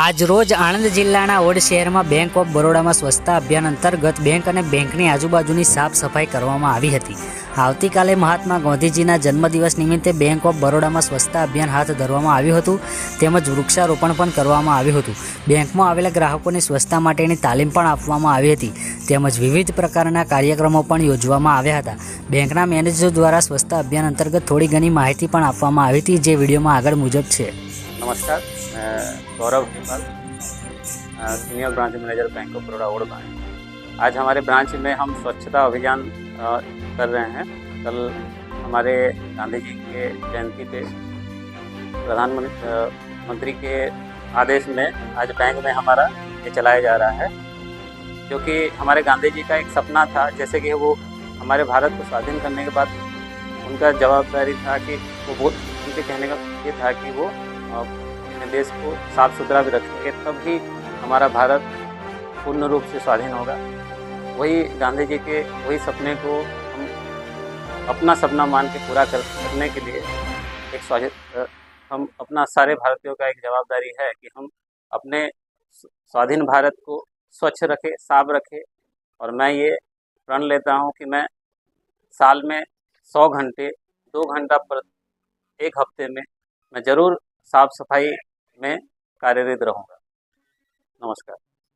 આજરોજ આણંદ જિલ્લાના ઓડ શહેરમાં બેંક ઓફ બરોડામાં સ્વચ્છતા અભિયાન અંતર્ગત બેંક અને બેંકની આજુબાજુની સાફ સફાઈ કરવામાં આવી હતી. આવતીકાલે મહાત્મા ગાંધીજીના જન્મદિવસ નિમિત્તે બેંક ઓફ બરોડામાં સ્વચ્છતા અભિયાન હાથ ધરવામાં આવ્યું હતું. તેમજ વૃક્ષારોપણ પણ કરવામાં આવ્યું હતું. બેંકમાં આવેલા ગ્રાહકોને સ્વચ્છતા માટેની તાલીમ પણ આપવામાં આવી હતી. તેમજ વિવિધ પ્રકારના કાર્યક્રમો પણ યોજવામાં આવ્યા હતા. બેંકના મેનેજર દ્વારા સ્વચ્છતા અભિયાન અંતર્ગત થોડી ઘણી માહિતી પણ આપવામાં આવી હતી, જે વિડીયોમાં આગળ મુજબ છે. नमस्कार, मैं Gaurav Hempal senior branch manager bank of Baroda Od bank आज हमारे ब्रांच में हम स्वच्छता अभियान कर रहे हैं। कल हमारे गांधी जी के जयंती पे प्रधानमंत्री मंत्री के आदेश में आज बैंक में हमारा ये चलाया जा रहा है। क्योंकि हमारे गांधी जी का एक सपना था, जैसे कि वो हमारे भारत को स्वाधीन करने के बाद उनका जवाबदारी था कि वो बहुत उनके कहने का ये था कि वो अपने देश को साफ़ सुथरा भी रखेंगे, तब भी हमारा भारत पूर्ण रूप से स्वाधीन होगा। वही गांधी जी के वही सपने को हम अपना सपना मान के पूरा कर, करने के लिए एक स्वाधीन हम अपना सारे भारतीयों का एक जवाबदारी है कि हम अपने स्वाधीन भारत को स्वच्छ रखें, साफ़ रखें। और मैं ये प्रण लेता हूँ कि मैं साल में सौ घंटे, दो घंटा पर एक हफ़्ते में मैं ज़रूर साफ़ सफ़ाई में कार्यरत रहूँगा। नमस्कार।